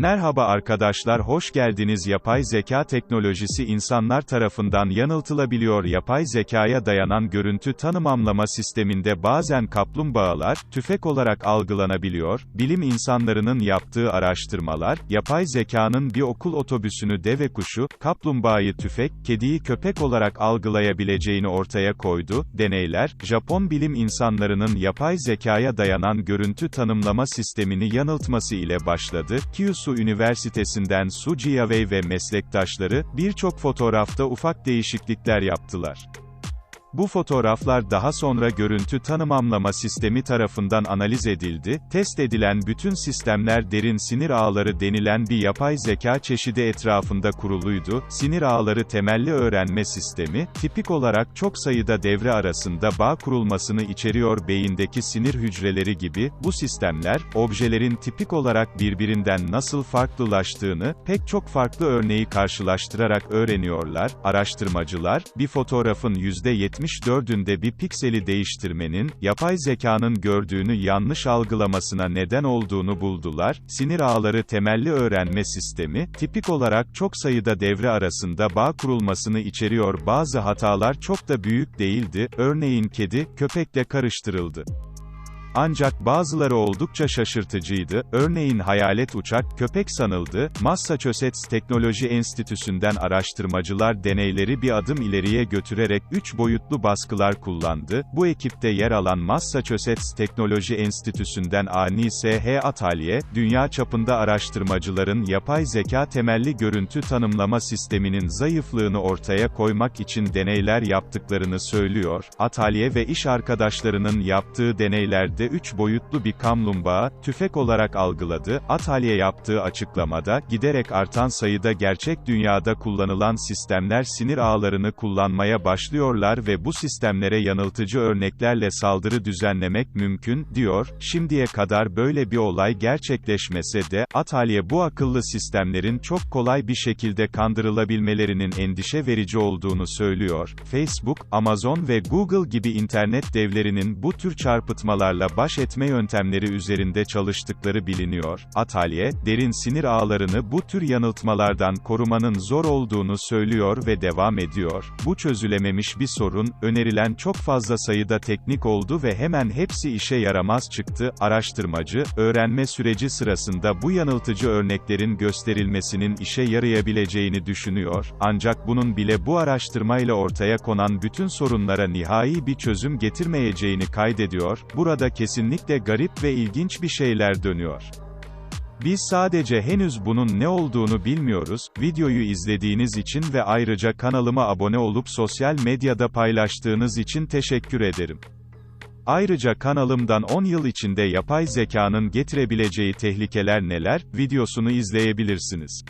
Merhaba arkadaşlar hoş geldiniz. Yapay zeka teknolojisi insanlar tarafından yanıltılabiliyor. Yapay zekaya dayanan görüntü tanımamlama sisteminde bazen kaplumbağalar, tüfek olarak algılanabiliyor, bilim insanlarının yaptığı araştırmalar, yapay zekanın bir okul otobüsünü deve kuşu, kaplumbağayı tüfek, kediyi köpek olarak algılayabileceğini ortaya koydu, deneyler, Japon bilim insanlarının yapay zekaya dayanan görüntü tanımlama sistemini yanıltması ile başladı, Kyushu Üniversitesi'nden Su Jiawei ve meslektaşları, birçok fotoğrafta ufak değişiklikler yaptılar. Bu fotoğraflar daha sonra görüntü tanımamlama sistemi tarafından analiz edildi, test edilen bütün sistemler derin sinir ağları denilen bir yapay zeka çeşidi etrafında kuruluydu, sinir ağları temelli öğrenme sistemi, tipik olarak çok sayıda devre arasında bağ kurulmasını içeriyor beyindeki sinir hücreleri gibi, bu sistemler, objelerin tipik olarak birbirinden nasıl farklılaştığını, pek çok farklı örneği karşılaştırarak öğreniyorlar, araştırmacılar, bir fotoğrafın %70 74'ünde bir pikseli değiştirmenin, yapay zekanın gördüğünü yanlış algılamasına neden olduğunu buldular. Sinir ağları temelli öğrenme sistemi, tipik olarak çok sayıda devre arasında bağ kurulmasını içeriyor bazı hatalar çok da büyük değildi, örneğin kedi, köpekle karıştırıldı. Ancak bazıları oldukça şaşırtıcıydı, örneğin hayalet uçak, köpek sanıldı, Massachusetts Teknoloji Enstitüsü'nden araştırmacılar deneyleri bir adım ileriye götürerek 3 boyutlu baskılar kullandı, bu ekipte yer alan Massachusetts Teknoloji Enstitüsü'nden Ani S.H. Ataliye, dünya çapında araştırmacıların yapay zeka temelli görüntü tanımlama sisteminin zayıflığını ortaya koymak için deneyler yaptıklarını söylüyor, Ataliye ve iş arkadaşlarının yaptığı deneylerde de 3 boyutlu bir kamlumbağ, tüfek olarak algıladı, Ataliye yaptığı açıklamada, giderek artan sayıda gerçek dünyada kullanılan sistemler sinir ağlarını kullanmaya başlıyorlar ve bu sistemlere yanıltıcı örneklerle saldırı düzenlemek mümkün, diyor, şimdiye kadar böyle bir olay gerçekleşmese de, Ataliye bu akıllı sistemlerin çok kolay bir şekilde kandırılabilmelerinin endişe verici olduğunu söylüyor, Facebook, Amazon ve Google gibi internet devlerinin bu tür çarpıtmalarla baş etme yöntemleri üzerinde çalıştıkları biliniyor. Ataliye, derin sinir ağlarını bu tür yanıltmalardan korumanın zor olduğunu söylüyor ve devam ediyor. Bu çözülememiş bir sorun, önerilen çok fazla sayıda teknik oldu ve hemen hepsi işe yaramaz çıktı. Araştırmacı, öğrenme süreci sırasında bu yanıltıcı örneklerin gösterilmesinin işe yarayabileceğini düşünüyor. Ancak bunun bile bu araştırmayla ortaya konan bütün sorunlara nihai bir çözüm getirmeyeceğini kaydediyor. Burada kesinlikle garip ve ilginç bir şeyler dönüyor. Biz sadece henüz bunun ne olduğunu bilmiyoruz. Videoyu izlediğiniz için ve ayrıca kanalıma abone olup sosyal medyada paylaştığınız için teşekkür ederim. Ayrıca kanalımdan 10 yıl içinde yapay zekanın getirebileceği tehlikeler neler videosunu izleyebilirsiniz.